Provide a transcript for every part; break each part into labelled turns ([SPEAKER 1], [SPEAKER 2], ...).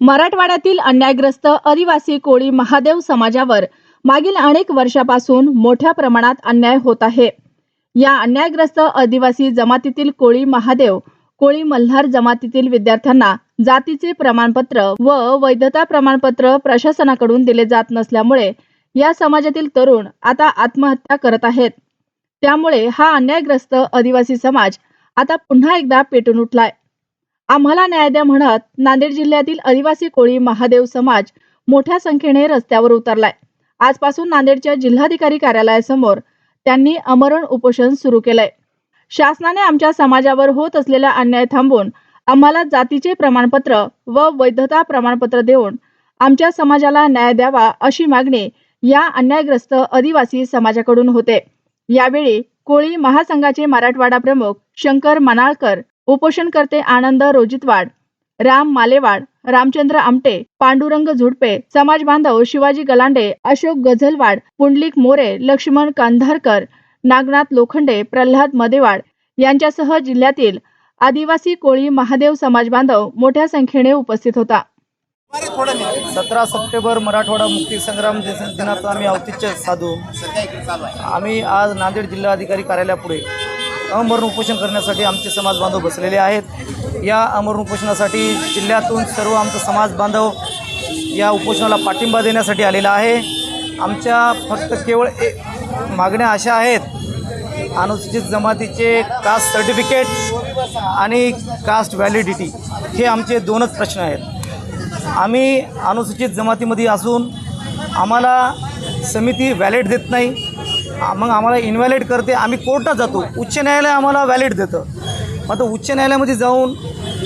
[SPEAKER 1] मराठवाड्यातील अन्यायग्रस्त आदिवासी कोळी महादेव समाजावर मागील अनेक वर्षापासून मोठ्या प्रमाणात अन्याय होत आहे. या अन्यायग्रस्त आदिवासी जमातीतील कोळी महादेव कोळी मल्हार जमातीतील विद्यार्थ्यांना जातीचे प्रमाणपत्र व वैधता प्रमाणपत्र प्रशासनाकडून दिले जात नसल्यामुळे या समाजातील तरुण आता आत्महत्या करत आहेत. त्यामुळे हा अन्यायग्रस्त आदिवासी समाज आता पुन्हा एकदा पेटून उठलाय. आम्हाला न्याय द्या म्हणत नांदेड जिल्ह्यातील आदिवासी कोळी महादेव समाज मोठ्या संख्येने रस्त्यावर उतरलाय. आजपासून नांदेडच्या जिल्हाधिकारी कार्यालयासमोर त्यांनी अमरण उपोषण सुरू केलंय. शासनाने आमच्या समाजावर होत असलेला अन्याय थांबवून आम्हाला जातीचे प्रमाणपत्र व वैधता प्रमाणपत्र देऊन आमच्या समाजाला न्याय द्यावा अशी मागणी या अन्यायग्रस्त आदिवासी समाजाकडून होते. यावेळी कोळी महासंघाचे मराठवाडा प्रमुख शंकर मनाळकर उपोषणकर्ते आनंद रोजितवाड राम मालेवाड रामचंद्र आमटे पांडुरंग झुडपे समाज बांधव शिवाजी गलांडे अशोक गझलवाड पुंडलिक मोरे लक्ष्मण कांधारकर नागनाथ लोखंडे प्रल्हाद मदेवाड यांच्यासह जिल्ह्यातील आदिवासी कोळी महादेव समाज बांधव मोठ्या संख्येने उपस्थित होता.
[SPEAKER 2] सतरा सप्टेंबर मराठवाडा मुक्ती संग्राम दिनाचं आम्ही औचित्य साधू. आम्ही आज नांदेड जिल्हाधिकारी कार्यालयापुढे अमरण उपोषण करण्यासाठी आमचे समाज बांधव बसलेले आहेत. या अमरण उपोषणासाठी जिल्ह्यातून सर्व आमचा समाज बांधव या उपोषणाला पाठिंबा देण्यासाठी आलेला आहे. आमच्या फक्त केवळ ए मागण्या अशा आहेत. अनुसूचित जमातीचे कास्ट सर्टिफिकेट आणि कास्ट व्हॅलिडिटी हे आमचे दोनच प्रश्न आहेत. आम्ही अनुसूचित जमातीमध्ये असून आम्हाला समिती व्हॅलिड देत नाही. मग आम्हाला इन्व्हॅलिड करते. आम्ही कोर्टात जातो. उच्च न्यायालय आम्हाला व्हॅलिड देतं. मग आता उच्च न्यायालयामध्ये जाऊन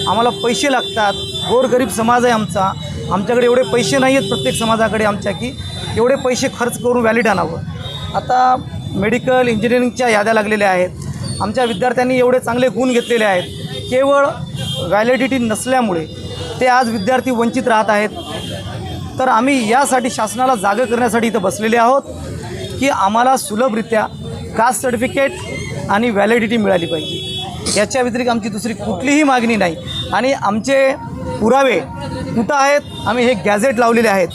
[SPEAKER 2] आम्हाला पैसे लागतात. गोरगरीब समाज आहे आमचा. आमच्याकडे एवढे पैसे नाही आहेत प्रत्येक समाजाकडे आमच्या की एवढे पैसे खर्च करून व्हॅलिड आणावं. आता मेडिकल इंजिनिअरिंगच्या याद्या लागलेल्या आहेत. आमच्या विद्यार्थ्यांनी एवढे चांगले गुण घेतलेले आहेत. केवळ व्हॅलिडिटी नसल्यामुळे ते आज विद्यार्थी वंचित राहत आहेत. तर आम्ही यासाठी शासनाला जागं करण्यासाठी इथं बसलेले आहोत. की आम्हाला सुलभरित्या कास्ट सर्टिफिकेट आणि व्हॅलिडिटी मिळाली पाहिजे. याच्या व्यतिरिक्त आमची दुसरी कुठलीही मागणी नाही. आणि आमचे पुरावे कुठं आहेत? आम्ही हे गॅझेट लावलेले आहेत.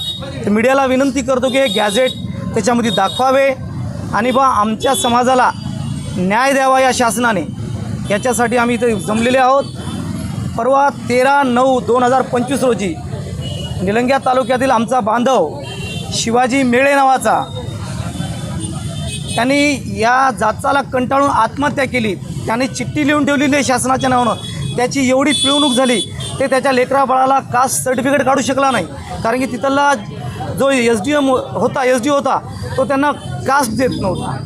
[SPEAKER 2] तर मीडियाला विनंती करतो की हे गॅझेट त्याच्यामध्ये दाखवावे आणि बा आमच्या समाजाला न्याय द्यावा या शासनाने. याच्यासाठी आम्ही इथे जमलेले आहोत. परवा तेरा नऊ दोन हजार पंचवीस रोजी निलंग्या तालुक्यातील आमचा बांधव शिवाजी मेळे नावाचा त्यांनी या जाचाला कंटाळून आत्महत्या केली. त्याने चिठ्ठी लिहून ठेवलेली आहे शासनाच्या नावानं. त्याची एवढी पिळवणूक झाली ते त्याच्या लेकरा बाळाला कास्ट सर्टिफिकेट काढू शकला नाही. कारण की तिथला जो एस डी एम हो-, होता एस डी होता तो त्यांना कास्ट देत नव्हता.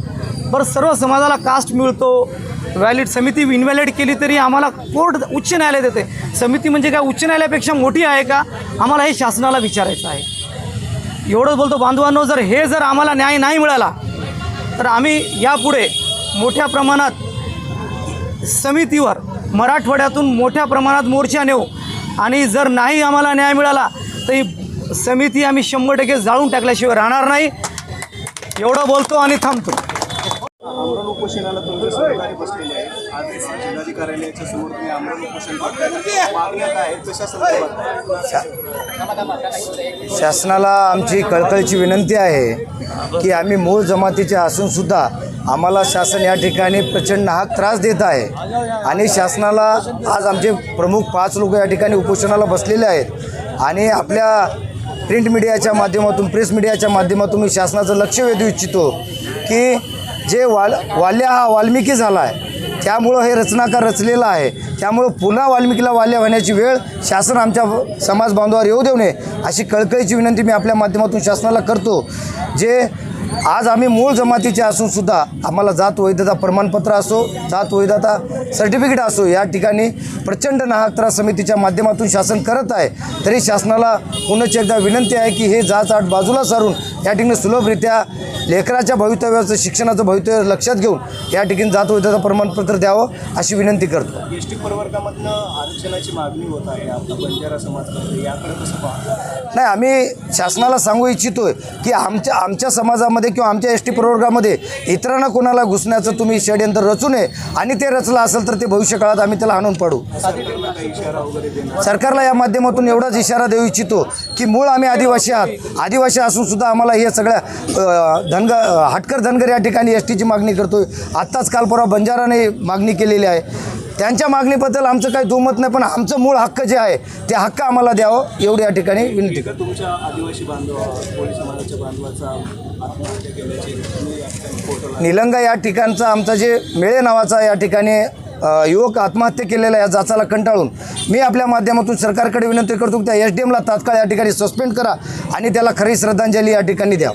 [SPEAKER 2] बरं सर्व समाजाला कास्ट मिळतो. व्हॅलिड समिती इनव्हॅलिड केली तरी आम्हाला कोर्ट उच्च न्यायालय देते. समिती म्हणजे काय? उच्च न्यायालयापेक्षा मोठी आहे का? आम्हाला हे शासनाला विचारायचं आहे. एवढंच बोलतो बांधवांनो जर हे जर आम्हाला न्याय नाही मिळाला तर आम्ही यापुढे मोठ्या प्रमाणात समितीवर मराठवाड्यातून मोठ्या प्रमाणात मोर्चा नेऊ. आणि जर नाही आम्हाला न्याय मिळाला तर ही समिती आम्ही शंभर टक्के जाळून टाकल्याशिवाय राहणार नाही. एवढं बोलतो आणि थांबतो.
[SPEAKER 3] आज जिल्हाधिकारी कार्यालयाच्या समोर तुम्ही आमरण उपोषण करताय मागण्या काय आहेत कशा संदर्भात
[SPEAKER 4] शासनाला आमची कळकळीची विनंती आहे की आम्ही मूळ जमातीचे असूनसुद्धा आम्हाला शासन या ठिकाणी प्रचंड हा त्रास देत आहे. आणि शासनाला आज आमचे प्रमुख पाच लोक या ठिकाणी उपोषणाला बसलेले आहेत. आणि आपल्या प्रिंट मीडियाच्या माध्यमातून प्रेस मीडियाच्या माध्यमातून मी शासनाचं लक्ष वेधू इच्छितो की जे वाल वाल्या हा वाल्मिकी झाला आहे त्यामुळं हे रचनाकार रचलेलं आहे. त्यामुळं पुन्हा वाल्मिकीला वाल्या होण्याची वेळ शासन आमच्या समाज बांधवावर येऊ देऊ नये अशी कळकळीची विनंती मी आपल्या माध्यमातून शासनाला करतो. जे आज आम्ही मूळ जमातीचे असूनसुद्धा आम्हाला जात वैधता प्रमाणपत्र असो जात वैधता सर्टिफिकेट असो या ठिकाणी प्रचंड नाहक त्रास समितीच्या माध्यमातून शासन करत आहे. तरी शासनाला पुनश्च एकदा विनंती आहे की हे जात आठ बाजूला सारून या ठिकाणी सुलभरित्या लेकराच्या भवितव्याचं शिक्षणाचं भवितव्य लक्षात घेऊन या ठिकाणी जात वैधता प्रमाणपत्र द्यावं अशी विनंती करतो.
[SPEAKER 3] एस टी प्रवर्गामधनं आरक्षणाची मागणी होत आहे आपला बंजारा समाजाकडे याकडे कसं पाहता?
[SPEAKER 4] नाही आम्ही शासनाला सांगू इच्छितोय की आमच्या आमच्या समाजामध्ये किंवा आमच्या एस टी प्रवर्गामध्ये इतरांना कोणाला घुसण्याचं तुम्ही षडयंत्र रचू नये आणि ते रचलं असेल तर ते भविष्य काळात आम्ही त्याला आणून पाडू. सरकारला या माध्यमातून एवढाच इशारा देऊ इच्छितो की मूळ आम्ही आदिवासी आहात. आदिवासी असून सुद्धा आम्हाला हे सगळ्या धनग हटकर धनगर या ठिकाणी एस टीची मागणी करतोय. आत्ताच काल परवा बंजाराने मागणी केलेली आहे. त्यांच्या मागणीबद्दल आमचं काही दुमत नाही पण आमचं मूळ हक्क जे आहे ते हक्क आम्हाला द्यावं एवढी या ठिकाणी विनंती करतो.
[SPEAKER 3] तुमच्या आदिवासी बांधवा कोळी समाजाच्या बांधवाचा
[SPEAKER 4] निलंगा या ठिकाणचा आमचा जे मेळे नावाचा या ठिकाणी युवक आत्महत्या केलेला या जाचाला कंटाळून. मी आपल्या माध्यमातून सरकारकडे विनंती करतो की त्या एस डी एमला तात्काळ या ठिकाणी सस्पेंड करा आणि त्याला खरी श्रद्धांजली या ठिकाणी द्या.